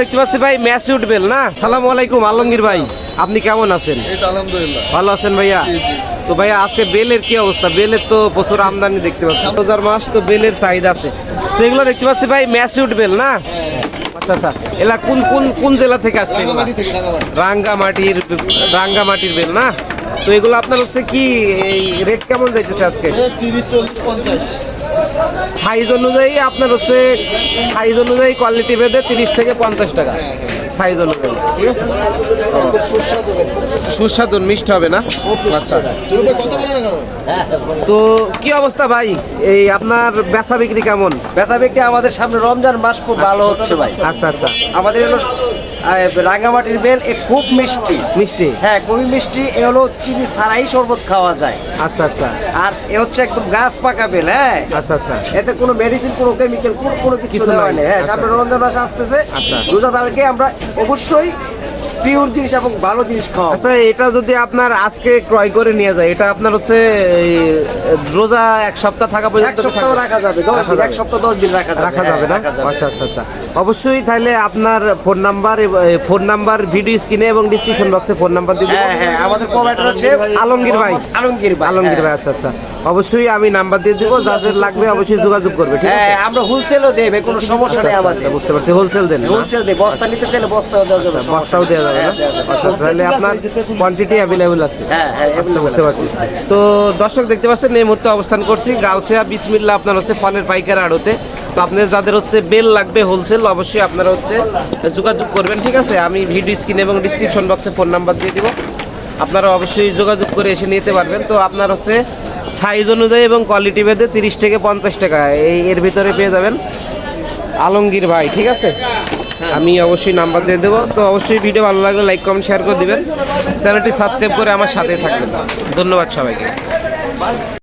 দেখতে পাচ্ছি ভাই ম্যাসিউড বেল না? সালাম আলাইকুম আলমগীর ভাই আপনি কেমন আছেন? আলহামদুলিল্লাহ। ভালো আছেন ভাইয়া। তো ভাইয়া আজকে বেলের কি অবস্থা? বেলের তো প্রচুর আমদানি দেখতে পাচ্ছি। হাজার মাস তো বেলের চাহিদা আছে। তো এগুলো দেখতে পাচ্ছি ভাই ম্যাসিউড বেল না? আচ্ছা আচ্ছা এলা কোন কোন কোন জেলা থেকে আসছে রাঙ্গামাটির রাঙ্গামাটির বেল না? তো এগুলো আপনার হচ্ছে কি এই রেট কেমন যাইতেছে আজকে? তিরিশ চল্লিশ পঞ্চাশ। সাইজ অনুযায়ী আপনার হচ্ছে সাইজ অনুযায়ী কোয়ালিটি ভেদে তিরিশ থেকে পঞ্চাশ টাকা। সাইজ অনুযায়ী। ঠিক আছে? সুস্বাদু মিষ্টি হবে না? আচ্ছা। তো কি অবস্থা ভাই? এই আপনার বেচা বিক্রি কেমন? বেচা বিক্রি আমাদের সামনে রমজান মাস খুব ভালো হচ্ছে ভাই। আচ্ছা আচ্ছা। আমাদের হলো রাঙামাটির বেল এ খুব মিষ্টি। মিষ্টি? হ্যাঁ খুবই মিষ্টি। এ হলো চিনি ছাড়াই শরবত খাওয়া যায়। আচ্ছা আচ্ছা। আর এ হচ্ছে একদম গাছ পাকা বেল হ্যাঁ? আচ্ছা আচ্ছা। এতে কোনো মেডিসিন কোনো কেমিক্যাল কোনো কিছু দেওয়া নাই। হ্যাঁ আচ্ছা। সামনে রমজান মাস আসতেছে। আচ্ছা। রোজাদারকে আমরা অবশ্যই পিওর জিনিস এবং ভালো জিনিস খাওয়া আচ্ছা এটা যদি আপনার আজকে ক্রয় করে নিয়ে যায় এটা আপনার হচ্ছে রোজা এক সপ্তাহ থাকা পর্যন্ত এক সপ্তাহ রাখা যাবে দশ দিন এক সপ্তাহ দশ দিন রাখা যাবে। রাখা হ্যাঁ, যাবে না? আচ্ছা আচ্ছা আচ্ছা। অবশ্যই তাহলে আপনার phone number phone number video স্ক্রিনে এবং ডিসক্রিপশন বক্সে ফোন নাম্বার দিয়ে হ্যাঁ হ্যাঁ আমাদের প্রোভাইডার হচ্ছে আলমগীর ভাই। আলমগীর ভাই আলমগীর হ্যাঁ। ভাই আচ্ছা আচ্ছা। অবশ্যই আমি নাম্বার দিয়ে দেবো যাদের লাগবে অবশ্যই যোগাযোগ করবে ঠিক আছে? হ্যাঁ আমরা হোলসেলও দেবে কোনো সমস্যা আচ্ছা, নেই আচ্ছা, আমাদের। আচ্ছা, বুঝতে পারছি হোলসেল দেন না? হোলসেল দেয় বস্তা নিতে চাইলে বস্তা দেওয়া যাবে সমস্যা বস্তাও দেওয়া যাবে না? হ্যাঁ, দেওয়া যাবে। আচ্ছা তাহলে আপনার কোয়ান্টিটি অ্যাভেলেবল আছে। হ্যাঁ হ্যাঁ আচ্ছা বুঝতে পারছি। তো দর্শক দেখতে পাচ্ছেন এই মুহূর্তে অবস্থান করছি গাউসিয়া বিসমিল্লা আপনার হচ্ছে ফলের পাইকার আড়তে। তো আপনাদের যাদের হচ্ছে বেল লাগবে হোলসেল অবশ্যই আপনারা হচ্ছে যোগাযোগ করবেন ঠিক আছে? আমি ভিডিও স্ক্রিন এবং ডিসক্রিপশন বক্সে ফোন নাম্বার দিয়ে দিব। আপনারা অবশ্যই যোগাযোগ করে এসে নিতে পারবেন। তো আপনার হচ্ছে সাইজ অনুযায়ী এবং কোয়ালিটি ভেদে তিরিশ থেকে পঞ্চাশ টাকা। এই এর ভিতরে পেয়ে যাবেন আলমগীর ভাই ঠিক আছে? আমি অবশ্যই নাম্বার দিয়ে দেবো। তো অবশ্যই ভিডিও ভালো লাগলে লাইক কমেন্ট শেয়ার করে দেবেন। চ্যানেলটি সাবস্ক্রাইব করে আমার সাথে থাকবেন। ধন্যবাদ সবাইকে।